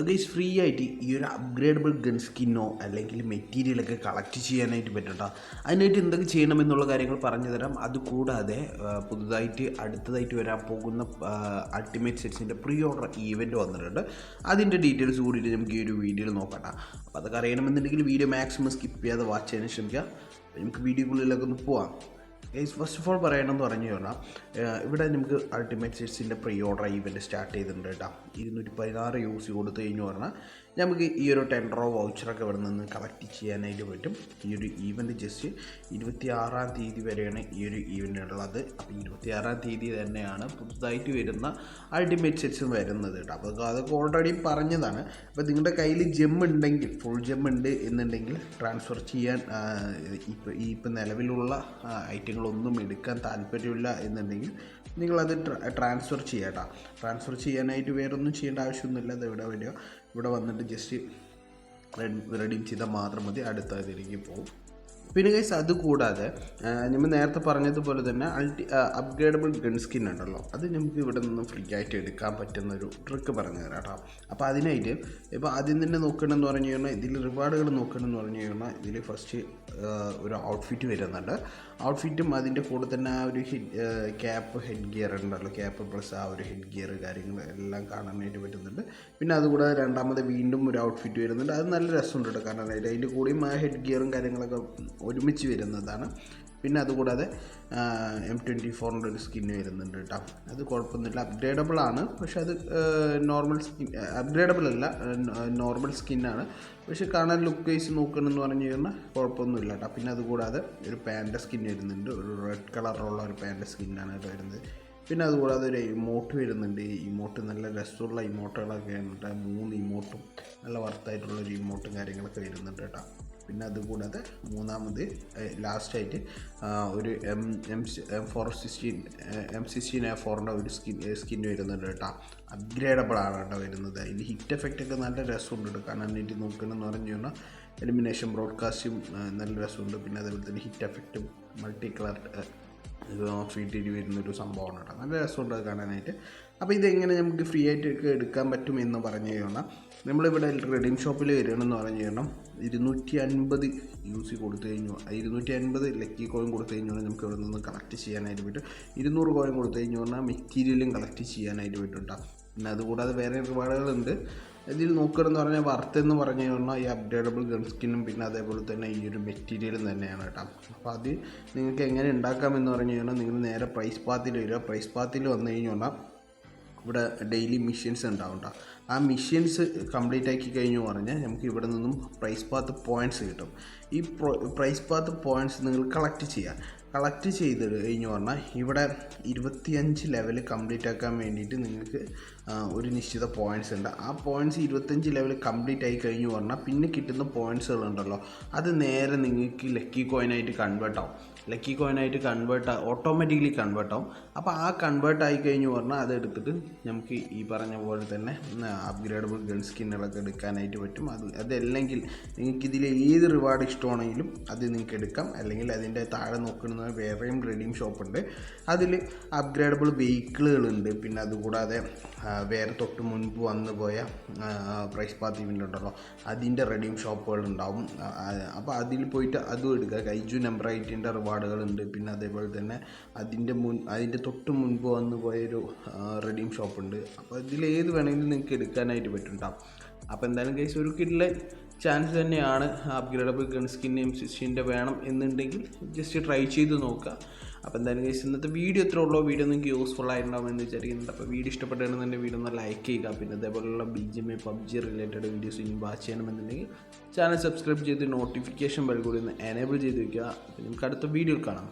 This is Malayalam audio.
ഗൈസ് ഫ്രീ ആയിട്ട് ഈ ഒരു അപ്ഗ്രേഡബിൾ ഗൺ സ്കിന്നോ അല്ലെങ്കിൽ മെറ്റീരിയലൊക്കെ കളക്ട് ചെയ്യാനായിട്ട് പറ്റട്ടോ. അതിനായിട്ട് എന്തൊക്കെ ചെയ്യണമെന്നുള്ള കാര്യങ്ങൾ പറഞ്ഞു തരാം. അതുകൂടാതെ പുതുതായിട്ട് അടുത്തതായിട്ട് വരാൻ പോകുന്ന അൾട്ടിമേറ്റ് സെറ്റ്സിന്റെ പ്രീ ഓർഡർ ഈവന്റ് വന്നിട്ടുണ്ട്. അതിന്റെ ഡീറ്റെയിൽസ് കൂടിയിട്ട് നമുക്ക് ഈ ഒരു വീഡിയോയിൽ നോക്കട്ടെ അപ്പോൾ അതൊക്കെ അറിയണമെന്നുണ്ടെങ്കിൽ വീഡിയോ മാക്സിമം സ്കിപ്പ് ചെയ്യാതെ വാച്ച് ചെയ്യാൻ ശ്രമിക്കുക. നമുക്ക് വീഡിയോക്കുള്ളിലൊക്കെ ഒന്ന് പോവാം. ഗൈസ് ഫസ്റ്റ് ഓഫ് ഓൾ പറയണമെന്ന് പറഞ്ഞു കഴിഞ്ഞാൽ ഇവിടെ നമുക്ക് അൾട്ടിമേറ്റ് സെറ്റ്സിന്റെ പ്രീ ഓർഡർ ഇവന്റ് സ്റ്റാർട്ട് ചെയ്തിട്ടുണ്ട് കേട്ടോ ഇരുന്നൂറ്റി പതിനാറ് യൂസ് കൊടുത്തു കഴിഞ്ഞു പറഞ്ഞാൽ നമുക്ക് ഈ ഒരു ടെൻ റോ വൗച്ചറൊക്കെ ഇവിടെ നിന്ന് കളക്ട് ചെയ്യാനായിട്ട് പറ്റും. ഈ ഒരു ഈവന്റ് ജസ്റ്റ് ഇരുപത്തി ആറാം തീയതി വരെയാണ് ഈ ഒരു ഈവന്റ് ഉള്ളത്. അപ്പോൾ ഇരുപത്തി ആറാം തീയതി തന്നെയാണ് പുതുതായിട്ട് വരുന്ന അൾട്ടിമേറ്റ് സെറ്റ്സും വരുന്നത് കേട്ടോ. അപ്പോൾ അതൊക്കെ ഓൾറെഡി പറഞ്ഞതാണ്. അപ്പോൾ നിങ്ങളുടെ കയ്യിൽ ജെം ഉണ്ടെങ്കിൽ ഫുൾ ജെം ഉണ്ട് എന്നുണ്ടെങ്കിൽ ട്രാൻസ്ഫർ ചെയ്യാൻ ഇപ്പോൾ ഈ ഇപ്പം നിലവിലുള്ള ഐറ്റങ്ങളൊന്നും എടുക്കാൻ താല്പര്യമില്ല എന്നുണ്ടെങ്കിൽ നിങ്ങളത് ട്രാൻസ്ഫർ ചെയ്യാട്ടോ. ട്രാൻസ്ഫർ ചെയ്യാനായിട്ട് വേറെ ഒന്നും ചെയ്യേണ്ട ആവശ്യമൊന്നുമില്ല. അത് ഇവിടെ വരിക? ഇവിടെ വന്നിട്ട് ജസ്റ്റ് റെഡീം ചെയ്താൽ മാത്രം മതി. അടുത്ത ഇതിലേക്ക് പോകും. പിന്നെ ഗൈസ് അത് കൂടാതെ നമ്മൾ നേരത്തെ പറഞ്ഞതുപോലെ തന്നെ അൾട്ടി അപ്ഗ്രേഡബിൾ ഗൺ സ്കിൻ ഉണ്ടല്ലോ. അത് നമുക്ക് ഇവിടെ നിന്ന് ഫ്രീ ആയിട്ട് എടുക്കാൻ പറ്റുന്ന ഒരു ട്രിക്ക് പറഞ്ഞു തരാം കേട്ടോ അപ്പോൾ അതിനായിട്ട് ഇപ്പോൾ ആദ്യം തന്നെ നോക്കണമെന്ന് പറഞ്ഞു കഴിഞ്ഞാൽ ഇതിൽ റിവാർഡുകൾ നോക്കണമെന്ന് പറഞ്ഞു കഴിഞ്ഞാൽ ഇതിൽ ഫസ്റ്റ് ഒരു ഔട്ട്ഫിറ്റ് വരുന്നുണ്ട്. ഔട്ട്ഫിറ്റും അതിന്റെ കൂടെ തന്നെ ആ ഒരു ഹെഡ് ക്യാപ്പ് ഹെഡ് ഗിയർ ഉണ്ടല്ലോ. ക്യാപ്പ് പ്ലസ് ആ ഒരു ഹെഡ് ഗിയർ കാര്യങ്ങൾ എല്ലാം കാണാനായിട്ട് പറ്റുന്നുണ്ട്. പിന്നെ അതുകൂടാതെ രണ്ടാമത് വീണ്ടും ഒരു ഔട്ട്ഫിറ്റ് വരുന്നുണ്ട്. അത് നല്ല രസമുണ്ട് കേട്ടോ കാരണം അതിന്റെ കൂടെയും ആ ഹെഡ് ഗിയറും കാര്യങ്ങളൊക്കെ ഒരുമിച്ച് വരുന്നതാണ്. പിന്നെ അതുകൂടാതെ എം ട്വന്റി ഫോറിന്റെ ഒരു സ്കിന്ന് വരുന്നുണ്ട് കേട്ടോ. അത് കുഴപ്പമൊന്നുമില്ല. അപ്ഗ്രേഡബിൾ ആണ്. പക്ഷെ അത് നോർമൽ സ്കിൻ അപ്ഗ്രേഡബിൾ അല്ല നോർമൽ സ്കിന്നാണ് പക്ഷെ കാണാൻ ലുക്ക് വൈസ് നോക്കണമെന്ന് പറഞ്ഞു കഴിഞ്ഞാൽ കുഴപ്പമൊന്നുമില്ല കേട്ടോ. പിന്നെ അതുകൂടാതെ ഒരു പാന്റെ സ്കിൻ വരുന്നുണ്ട്. ഒരു റെഡ് കളറുള്ള ഒരു പാന്റെ സ്കിന്നാണ് കേട്ടോ വരുന്നത്. പിന്നെ അതുകൂടാതെ ഒരു ഇമോട്ട് വരുന്നുണ്ട്. ഇമോട്ട് നല്ല രസമുള്ള ഇമോട്ടുകളൊക്കെ ഉണ്ട്. മൂന്ന് ഇമോട്ടും നല്ല വർത്തായിട്ടുള്ളൊരു ഇമോട്ടും കാര്യങ്ങളൊക്കെ വരുന്നുണ്ട് കേട്ടോ. പിന്നെ അതുകൂടാതെ മൂന്നാമത് ലാസ്റ്റായിട്ട് ഒരു M M M four sixteen M sixteen A ഫോറിന്റെ ഒരു സ്കിൻ സ്കിൻ വരുന്നുണ്ട് കേട്ടോ. അപ്ഗ്രേഡബിൾ ആണ് കേട്ടോ വരുന്നത്. അതിന്റെ ഹിറ്റ് എഫക്റ്റ് ഒക്കെ നല്ല രസമുണ്ട് കേട്ടോ. കാരണം എനിക്ക് നോക്കണമെന്ന് പറഞ്ഞു കഴിഞ്ഞാൽ എലിമിനേഷൻ ബ്രോഡ്കാസ്റ്റും നല്ല രസമുണ്ട്. പിന്നെ അതേപോലെ തന്നെ ഹിറ്റ് എഫക്റ്റും മൾട്ടി കളർ ഫീറ്റിൽ വരുന്നൊരു സംഭവമാണ് കേട്ടോ. നല്ല രസമുണ്ട് കാണാനായിട്ട്. അപ്പോൾ ഇതെങ്ങനെ നമുക്ക് ഫ്രീ ആയിട്ടൊക്കെ എടുക്കാൻ പറ്റും എന്ന് പറഞ്ഞു കഴിഞ്ഞാൽ നമ്മളിവിടെ റെഡിം ഷോപ്പിൽ വരികയാണെന്ന് പറഞ്ഞു കഴിഞ്ഞാൽ ഇരുന്നൂറ്റി അൻപത് യു സി കൊടുത്തു കഴിഞ്ഞു. ഇരുന്നൂറ്റി അൻപത് ലക്കി കോയിൻ കൊടുത്തു കഴിഞ്ഞാൽ നമുക്ക് ഇവിടെ നിന്ന് കളക്ട് ചെയ്യാനായിട്ട് പറ്റും. ഇരുന്നൂറ് കോയിൻ കൊടുത്തു കഴിഞ്ഞു പറഞ്ഞാൽ മെറ്റീരിയലും കളക്ട് ചെയ്യാനായിട്ട് പറ്റും കേട്ടോ. പിന്നെ അതുകൂടാതെ വേറെ ഒരുപാടുകളുണ്ട്. ഇതിൽ നോക്കുകയെന്ന് പറഞ്ഞാൽ വർത്ത് എന്ന് പറഞ്ഞു കഴിഞ്ഞാൽ ഈ അപ്ഡേറ്റബിൾ ഗൺ സ്കിന്നും പിന്നെ അതേപോലെ തന്നെ ഈ ഒരു മെറ്റീരിയലും തന്നെയാണ് കേട്ടോ. അപ്പോൾ അത് നിങ്ങൾക്ക് എങ്ങനെ ഉണ്ടാക്കാമെന്ന് പറഞ്ഞു കഴിഞ്ഞാൽ നിങ്ങൾ നേരെ പ്രൈസ് പാത്തിൽ വരിക. പ്രൈസ് പാത്തിൽ വന്നു കഴിഞ്ഞാൽ ഇവിടെ ഡെയിലി മിഷ്യൻസ് ഉണ്ടാവും ട്ടോ. ആ മിഷ്യൻസ് കംപ്ലീറ്റ് ആക്കി കഴിഞ്ഞു പറഞ്ഞാൽ നമുക്ക് ഇവിടെ നിന്നും പ്രൈസ് പാത്ത് പോയിന്റ്സ് കിട്ടും. ഈ പ്രൈസ് പാത്ത് പോയിന്റ്സ് നിങ്ങൾ കളക്ട് ചെയ്യുക. കളക്ട് ചെയ്ത് കഴിഞ്ഞു പറഞ്ഞാൽ ഇവിടെ ഇരുപത്തിയഞ്ച് ലെവൽ കംപ്ലീറ്റ് ആക്കാൻ വേണ്ടിയിട്ട് നിങ്ങൾക്ക് ഒരു നിശ്ചിത പോയിന്റ്സ് ഉണ്ട്. ആ പോയിന്റ്സ് ഇരുപത്തഞ്ച് ലെവൽ കംപ്ലീറ്റ് ആയി കഴിഞ്ഞു പറഞ്ഞാൽ പിന്നെ കിട്ടുന്ന പോയിന്റ്സുകളുണ്ടല്ലോ അത് നേരെ നിങ്ങൾക്ക് ലക്കി കോയിനായിട്ട് കൺവേർട്ട് ആവും. ലക്കി കോയിനായിട്ട് കൺവേർട്ട് ഓട്ടോമാറ്റിക്കലി കൺവേർട്ട് ആവും. അപ്പോൾ ആ കൺവേർട്ട് ആയി കഴിഞ്ഞു പറഞ്ഞാൽ അതെടുത്തിട്ട് നമുക്ക് ഈ പറഞ്ഞ പോലെ തന്നെ അപ്ഗ്രേഡബിൾ ഗൺ സ്കിന്നുകളൊക്കെ എടുക്കാനായിട്ട് പറ്റും. അത് അതല്ലെങ്കിൽ നിങ്ങൾക്ക് ഇതിൽ ഏത് റിവാർഡ് ഇഷ്ടമാണെങ്കിലും അത് നിങ്ങൾക്ക് എടുക്കാം. അല്ലെങ്കിൽ അതിന്റെ താഴെ നോക്കുന്ന വേറെയും റെഡീം ഷോപ്പുണ്ട് അതിൽ അപ്ഗ്രേഡബിൾ വെഹിക്കിളുകളുണ്ട് പിന്നെ അതുകൂടാതെ വേറെ തൊട്ട് മുൻപ് വന്നു പോയ പ്രൈസ് പാത്ത് ഇവന്റ് ഉണ്ടല്ലോ. അതിന്റെ റെഡീം ഷോപ്പുകൾ ഉണ്ടാവും. അപ്പോൾ അതിൽ പോയിട്ട് അതും എടുക്കുക. കൈജു നമ്പർ ഐറ്റിന്റെ റിവാർഡുകളുണ്ട് പിന്നെ അതേപോലെ തന്നെ അതിന്റെ മുൻ അതിന്റെ തൊട്ട് മുൻപ് വന്നു പോയൊരു റെഡീം ഷോപ്പുണ്ട് അപ്പോൾ ഇതിൽ ഏത് വേണമെങ്കിലും നിങ്ങൾക്ക് എടുക്കാനായിട്ട് പറ്റും കേട്ടോ. അപ്പോൾ എന്തായാലും കേസ് ഒരു കിഡിലെ ചാൻസ് തന്നെയാണ് അപ്ഗ്രേഡബിൾ ഗൺ സ്കിൻ എം സിക്സ്റ്റീന്റെ വേണം എന്നുണ്ടെങ്കിൽ ജസ്റ്റ് ട്രൈ ചെയ്ത് നോക്കുക. അപ്പോൾ എന്തായാലും കേസ് ഇന്നത്തെ വീഡിയോ എത്ര ഉള്ളോ. വീഡിയോ നിങ്ങൾക്ക് യൂസ്ഫുൾ ആയിട്ടുണ്ടാവും എന്ന് വിചാരിക്കുന്നുണ്ട്. അപ്പോൾ വീഡിയോ ഇഷ്ടപ്പെട്ടാണെന്നുണ്ടെങ്കിൽ വീഡിയോ ഒന്ന് ലൈക്ക് ചെയ്യുക. പിന്നെ അതേപോലെയുള്ള B G M I PUBG related videos ഇനി വാച്ച് ചെയ്യണമെന്നുണ്ടെങ്കിൽ ചാനൽ സബ്സ്ക്രൈബ് ചെയ്ത് നോട്ടിഫിക്കേഷൻ ബെൽ കൂടി ഒന്ന് എനേബിൾ ചെയ്ത് വയ്ക്കുക നമുക്ക് അടുത്ത വീഡിയോ കാണാം.